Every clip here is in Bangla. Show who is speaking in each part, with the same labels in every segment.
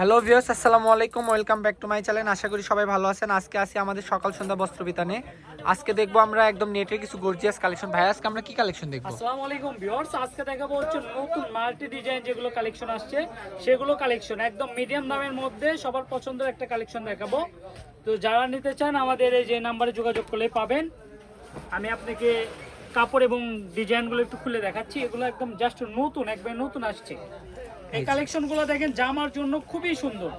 Speaker 1: হ্যালো ভিউয়ার্স আসসালামু আলাইকুম welcome back to my channel আশা করি সবাই ভালো আছেন। আজকে আসি আমাদের সকাল সন্ধ্যা বস্ত্র বিতানে। আজকে দেখব আমরা একদম নেটের কিছু গর্জিয়াস কালেকশন ভাই, আজকে আমরা কি কালেকশন দেখব?
Speaker 2: আসসালামু আলাইকুম ভিউয়ার্স আজকে দেখাবো হচ্ছে নতুন মাল্টি ডিজাইন যেগুলো কালেকশন আসছে, সেগুলো কালেকশন একদম মিডিয়াম দামের মধ্যে সবার পছন্দের একটা কালেকশন দেখাবো। তো যারা নিতে চান, আমাদের এই যে নাম্বারে যোগাযোগ করলে পাবেন। আমি আপনাকে কাপড় এবং ডিজাইনগুলো একটু খুলে দেখাচ্ছি। এগুলো একদম জাস্ট নতুন, একবার নতুন আসছে। এই কালেকশনগুলো দেখেন জামার জন্য খুবই সুন্দর।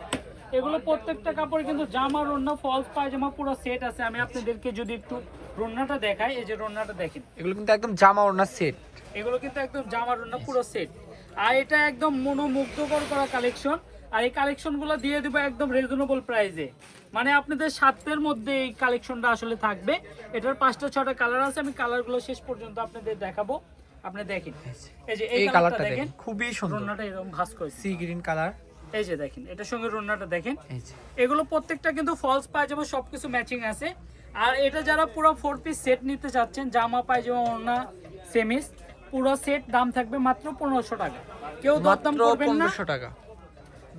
Speaker 2: এগুলো প্রত্যেকটা কাপড় কিন্তু জামার অন্য ফলস পায়জামা পুরো সেট আছে। আমি আপনাদেরকে যদি একটু রন্নাটা দেখাই এই যে রন্নাটা দেখেন।
Speaker 1: এগুলো কিন্তু একদম জামা ওড়নার সেট
Speaker 2: এগুলো কিন্তু একদম জামার অন্য পুরো সেট আর এটা একদম মনোমুগ্ধকর করা কালেকশন আর এই কালেকশনগুলো দিয়ে দেবো একদম রিজনেবল প্রাইসে মানে আপনাদের সাধ্যের মধ্যে এই কালেকশনটা আসলে থাকবে। এটার পাঁচটা ছটা কালার আছে। আমি কালারগুলো শেষ পর্যন্ত আপনাদের দেখাবো। আপনি দেখেন। এই যে।
Speaker 1: এই কালারটা দেখেন খুবই সুন্দর।
Speaker 2: রন্নাটা এরকম ভাস করেছে।
Speaker 1: Sea green colour.
Speaker 2: এই যে দেখেন এটার সঙ্গে রন্নাটা দেখেন। এগুলো প্রত্যেকটা কিন্তু ফলস পায়জামা সবকিছু ম্যাচিং আছে। আর এটা যারা পুরো ফোর পিস সেট নিতে চাচ্ছেন জামা পায়জামা ওড়না সেমিস পুরো সেট দাম থাকবে মাত্র পনেরোশো টাকা। কেউ দরদাম করবেন না।
Speaker 1: টাকা।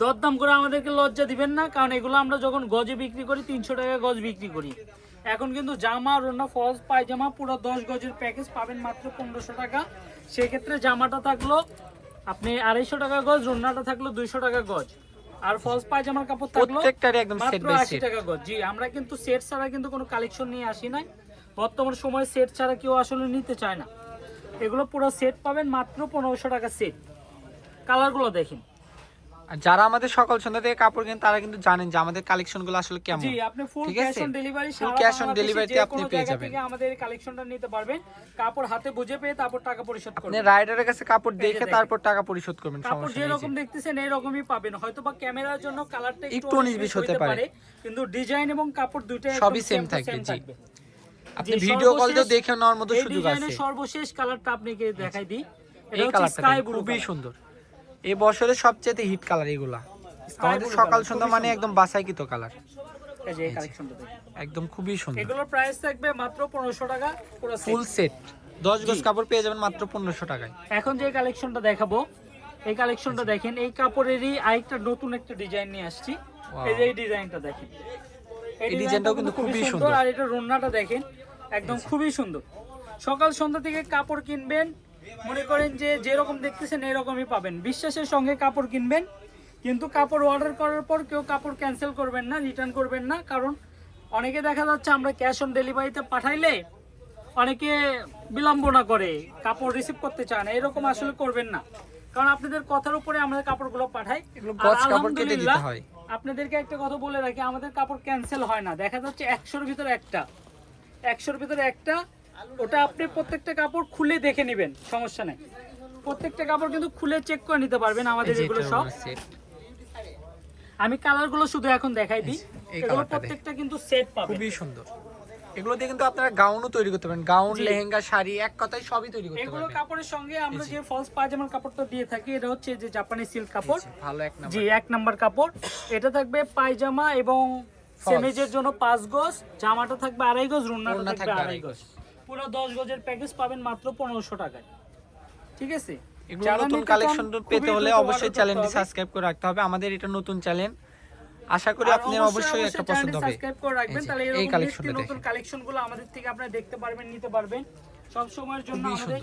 Speaker 2: দরদাম করে আমাদেরকে লজ্জা দিবেন না কারণ এগুলো আমরা যখন গজে বিক্রি করি তিনশো টাকা গজ বিক্রি করি। এখন কিন্তু জামা রোনা ফলস পায়জামা পুরো দশ গজের প্যাকেজ পাবেন মাত্র পনেরোশো টাকা। সেক্ষেত্রে জামাটা থাকল আপনি আড়াইশো টাকা গজ রোনাটা থাকল দুইশো টাকা গজ। আর ফলস পায়জামার কাপড় থাকল
Speaker 1: একদম
Speaker 2: মাত্র আশি টাকা গজ। জি আমরা কিন্তু সেট ছাড়া কিন্তু কোনো কালেকশন নিয়ে আসি নাই। বর্তমান সময় সেট ছাড়া কেউ আসলে নিতে চায় না। এগুলো পুরো সেট পাবেন মাত্র পনেরোশো টাকা সেট কালারগুলো দেখেন।
Speaker 1: যারা আমাদের সকাল সন্ধ্যা থেকে কাপড় কেন তারা কিন্তু জানেন যে আমাদের কালেকশনগুলো আসলে কেমন।
Speaker 2: জি আপনি full cash on delivery
Speaker 1: Full cash on delivery আপনি পেয়ে যাবেন।
Speaker 2: আমাদের কালেকশনটা নিতে পারবেন। কাপড় হাতে বুঝে পেয়ে তারপর টাকা পরিশোধ
Speaker 1: আপনি
Speaker 2: করবেন।
Speaker 1: রাইডারের কাছে কাপড় দেখে তারপর টাকা পরিশোধ করবেন
Speaker 2: কাপড়
Speaker 1: সমস্যা নেই
Speaker 2: রকম দেখতেছেন এই রকমই পাবেন। হয়তো বা ক্যামেরার জন্য কালারটা
Speaker 1: একটু উনিশ হতে পারে।
Speaker 2: কিন্তু ডিজাইন এবং কাপড় দুইটাই
Speaker 1: সবই
Speaker 2: to
Speaker 1: থাকবে, জি। আপনি ভিডিও কল
Speaker 2: সর্বশেষ
Speaker 1: দেখে নেওয়ার মতো সুযোগ
Speaker 2: ডিজাইনের
Speaker 1: আছে
Speaker 2: সর্বশেষ কালারটা আপনাকে দেখাই দিই। এটা
Speaker 1: এই
Speaker 2: হচ্ছে
Speaker 1: কালারটা
Speaker 2: স্কাই ব্লু
Speaker 1: খুবই সুন্দর। এই বছরের সবচেয়ে হিট কালার এগুলা। আমাদের সকাল সন্ধ্যা মানে। একদম বাসাইকৃত কালার একদম খুবই সুন্দর।
Speaker 2: এগুলোর প্রাইস থাকবে মাত্র পনেরোশো টাকা পুরো
Speaker 1: ফুল সেট দশ গজ কাপড় পেয়ে যাবেন মাত্র পনেরোশো টাকায়।
Speaker 2: এখন যে কালেকশনটা দেখাবো এই কালেকশনটা দেখেন এই কাপড়েরই আরেকটা নতুন একটা ডিজাইন নিয়ে আসছি। এই যে এই ডিজাইনটা দেখেন।
Speaker 1: এই ডিজাইনটাও কিন্তু খুবই সুন্দর।
Speaker 2: আর এটা রন্নাটা দেখেন একদম খুবই সুন্দর। সকাল সন্ধ্যা থেকে কাপড় কিনবেন মনে করেন যে যেরকম দেখতেছেন এরকমই পাবেন। বিশ্বাসের সঙ্গে কাপড় কিনবেন কিন্তু কাপড় অর্ডার করার পর কেউ কাপড় ক্যান্সেল করবেন না রিটার্ন করবেন না কারণ অনেকে দেখা যাচ্ছে আমরা ক্যাশ অন ডেলিভারিতে পাঠাইলে অনেকে বিলম্বনা করে কাপড় রিসিভ করতে চায় না এরকম আসলে করবেন না। কারণ আপনাদের কথার উপরে আমরা কাপড়গুলো পাঠাই আলহামদুলিল্লাহ, আপনাদেরকে একটা কথা বলে রাখি আমাদের কাপড় ক্যান্সেল হয় না। দেখা যাচ্ছে একশোর ভিতরে একটা একশোর ভিতরে একটা ওটা আপনি প্রত্যেকটা কাপড় খুলে দেখে নেবেন সমস্যা নাই। প্রত্যেকটা কাপড় কিন্তু খুলে চেক করে নিতে পারবেন আমাদের এগুলো সব। আমি কালারগুলো শুধু এখন দেখাই দিই। এগুলো প্রত্যেকটা কিন্তু সেট পাবেন।
Speaker 1: খুবই সুন্দর। এগুলো দিয়ে কিন্তু আপনারা গাউনও তৈরি করতে পারেন। গাউন লেহেঙ্গা শাড়ি এক কথায় সবই তৈরি করতে
Speaker 2: পারেন
Speaker 1: এগুলো
Speaker 2: কাপড়ের সঙ্গে আমরা যে। ফলস পায়জামার কাপড়টা দিয়ে থাকি এটা হচ্ছে যে জাপানি সিল্ক কাপড়।
Speaker 1: ভালো এক নাম্বার।
Speaker 2: জি এক নাম্বার কাপড়। এটা থাকবে পায়জামা এবং সেমেজের জন্য পাঁচ গজ। জামাটা থাকবে আড়াই গজ রুনাটা থাকবে আড়াই গজ। পুরো দশ গজের প্যাকেজ পাবেন মাত্র পনেরোশো টাকায়। ঠিক আছে?
Speaker 1: এগুলো নতুন কালেকশন পেতে হলে অবশ্যই চ্যানেলটি সাবস্ক্রাইব করে রাখতে হবে। আমাদের এটা নতুন চ্যানেল আশা করি
Speaker 2: আপনাদের
Speaker 1: আপনি অবশ্যই একটা পছন্দ হবে।
Speaker 2: সাবস্ক্রাইব করে রাখবেন। তাহলে
Speaker 1: এই কালেকশনটা
Speaker 2: নতুন কালেকশনগুলো আমাদের থেকে আপনারা দেখতে পারবেন নিতে পারবেন। সব সময়ের জন্য আমাদের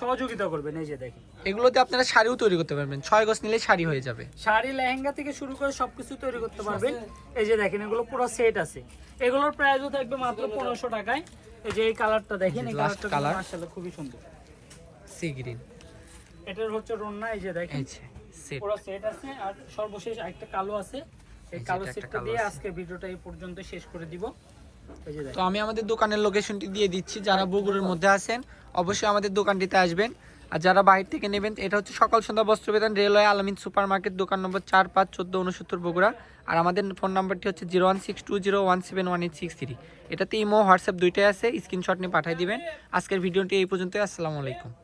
Speaker 2: সহযোগিতা করবেন এই যে দেখেন।
Speaker 1: এগুলোতে আপনারা শাড়িও তৈরি করতে পারবেন। ছয় গজ নিলে শাড়ি হয়ে যাবে।
Speaker 2: শাড়ি লেহেঙ্গা থেকে শুরু করে সবকিছু তৈরি করতে পারবেন। এই যে দেখেন এগুলো পুরো সেট আছে। এগুলোর প্রাইসও থাকবে মাত্র পনেরোশো টাকায়। এই যে এই কালারটা দেখেন এই কালারটা। মাশাআল্লাহ খুবই সুন্দর।
Speaker 1: সি গ্রিন
Speaker 2: এটার হচ্ছে রন্না এই যে দেখেন। পুরো সেট আছে। আর সর্বশেষ একটা কালো আছে। এই কালো সেটটা দিয়ে। আজকে ভিডিওটা এই পর্যন্ত শেষ করে দিব।
Speaker 1: তো আমি আমাদের দোকানের লোকেশনটি দিয়ে দিচ্ছি। যারা বগুড়ের মধ্যে আছেন অবশ্যই আমাদের দোকানটিতে আসবেন। আর যারা বাইরে থেকে নেবেন, এটা হচ্ছে সকাল সন্ধ্যা বস্ত্র বেতন রেলওয়ে আলামিন সুপার মার্কেট দোকান নম্বর চার পাঁচ চোদ্দ উনসত্তর বগুড়া। আর আমাদের ফোন নাম্বারটি হচ্ছে zero one six two zero one seven one eight six three. এটাতে ইমো, হোয়াটসঅ্যাপ দুইটাই আছে, স্ক্রিনশট নিয়ে পাঠিয়ে দেবেন। আজকের ভিডিওটি এই পর্যন্তই, আসসালামু আলাইকুম।